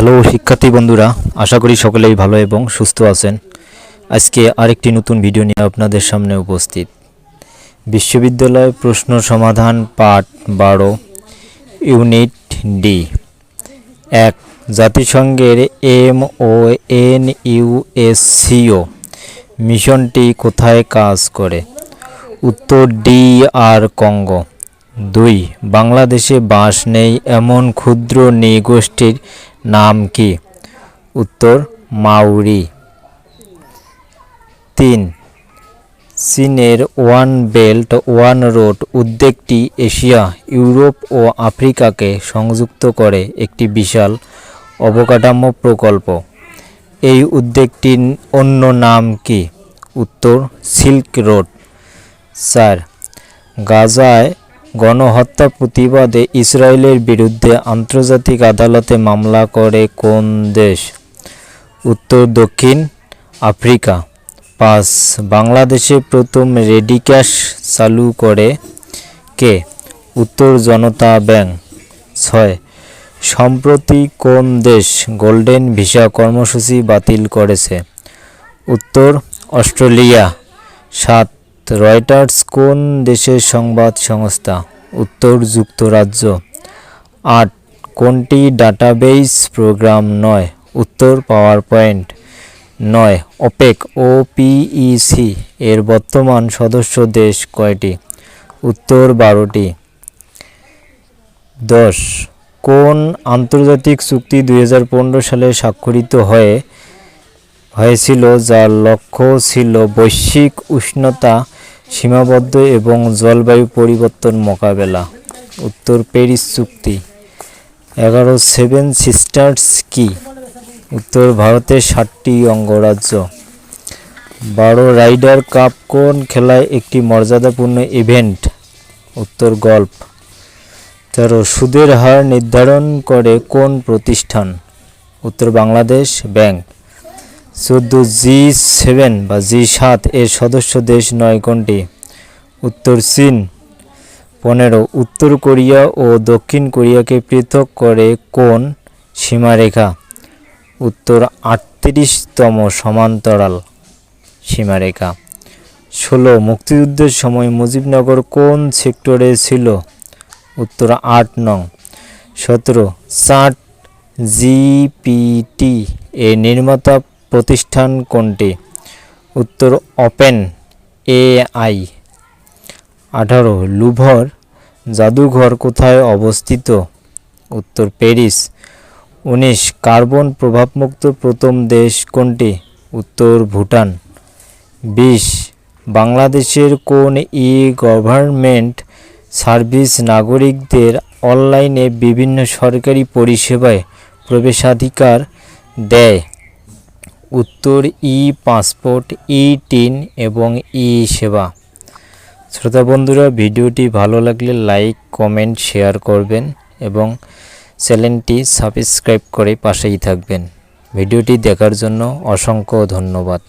Hello শিক্ষার্থী বন্ধুরা, আশা করি সকলেই ভালো এবং সুস্থ আছেন। আজকে আরেকটি নতুন ভিডিও নিয়ে আপনাদের সামনে উপস্থিত। বিশ্ববিদ্যালয় প্রশ্ন সমাধান পাঠ বারো, ইউনিট ডি। এক, জাতিসংঘের এম ও এন ইউএসসিও মিশনটি কোথায় কাজ করে? উত্তর, ডি আর কঙ্গো। দুই, বাংলাদেশে বাস নেই এমন ক্ষুদ্র নৃগোষ্ঠীর নাম কি? উত্তর, মাউরি। তিন, চীনের ওয়ান বেল্ট, ওয়ান রোড উদ্যোগটি এশিয়া, ইউরোপ ও আফ্রিকাকে সংযুক্ত করে একটি বিশাল অবকাঠামো প্রকল্প। এই উদ্যোগটির অন্য নাম কি? উত্তর, সিল্ক রোড। চার, গাজায় গণহত্যা প্রতিবাদে ইসরায়েলের বিরুদ্ধে আন্তর্জাতিক আদালতে মামলা করে কোন দেশ? উত্তর, দক্ষিণ আফ্রিকা। পাঁচ, বাংলাদেশে প্রথম রেডি ক্যাশ চালু করে কে? উত্তর, জনতা ব্যাংক। ছয়, সম্প্রতি কোন দেশ গোল্ডেন ভিসা কর্মসূচি বাতিল করেছে? উত্তর, অস্ট্রেলিয়া। সাত রয়টার্স কোন দেশের সংবাদ সংস্থা? উত্তর, যুক্তরাজ্য। আট, কোনটি ডাটাবেস প্রোগ্রাম নয়? উত্তর পাওয়ার পয়েন্ট নয়, ওপেক ও পিইসি এর বর্তমান সদস্য দেশ কয়টি? উত্তর, বারোটি। দশ, কোন আন্তর্জাতিক চুক্তি দু হাজার পনেরো সালে স্বাক্ষরিত হয়ে, হয়েছিল, যার লক্ষ্য ছিল বৈশ্বিক উষ্ণতা সীমাবদ্ধ এবং জলবায়ু পরিবর্তন মোকাবেলা। উত্তর প্যারিস চুক্তি। এগারো সেভেন সিস্টার্স কি? উত্তর ভারতের ষাটটি অঙ্গরাজ্য। বারো রাইডার কাপ কোন খেলায় একটি মর্যাদাপূর্ণ ইভেন্ট? উত্তর গল্ফ। তেরো সুদের হার নির্ধারণ করে কোন প্রতিষ্ঠান? উত্তর বাংলাদেশ ব্যাংক। চোদ্দ জি সেভেন বা জি সাত এর সদস্য দেশ নয় কোনটি? উত্তর চীন। পনেরো, উত্তর কোরিয়া ও দক্ষিণ কোরিয়াকে পৃথক করে কোন সীমারেখা? উত্তর, আটত্রিশতম সমান্তরাল সীমারেখা। ষোলো, মুক্তিযুদ্ধের সময় মুজিবনগর কোন সেক্টরে ছিল? উত্তর, আট নং। সতেরো চাট জিপিটি এর নির্মাতা প্রতিষ্ঠান কোনটি? উত্তর ওপেন, এআই। আঠারো, লুভর, জাদুঘর কোথায় অবস্থিত? উত্তর প্যারিস। উনিশ, কার্বন প্রভাবমুক্ত প্রথম দেশ কোনটি? উত্তর ভুটান। বিশ, বাংলাদেশের কোন ই গভর্নমেন্ট সার্ভিস নাগরিকদের অনলাইনে বিভিন্ন সরকারি পরিষেবায় প্রবেশাধিকার দেয়? উত্তর ই পাসপোর্ট, ই টিন এবং ই সেবা। শ্রোতা বন্ধুরা, ভিডিওটি ভালো লাগলে লাইক, কমেন্ট, শেয়ার করবেন এবং চ্যানেলটি সাবস্ক্রাইব করে পাশেই থাকবেন। ভিডিওটি দেখার জন্য অসংখ্য ধন্যবাদ।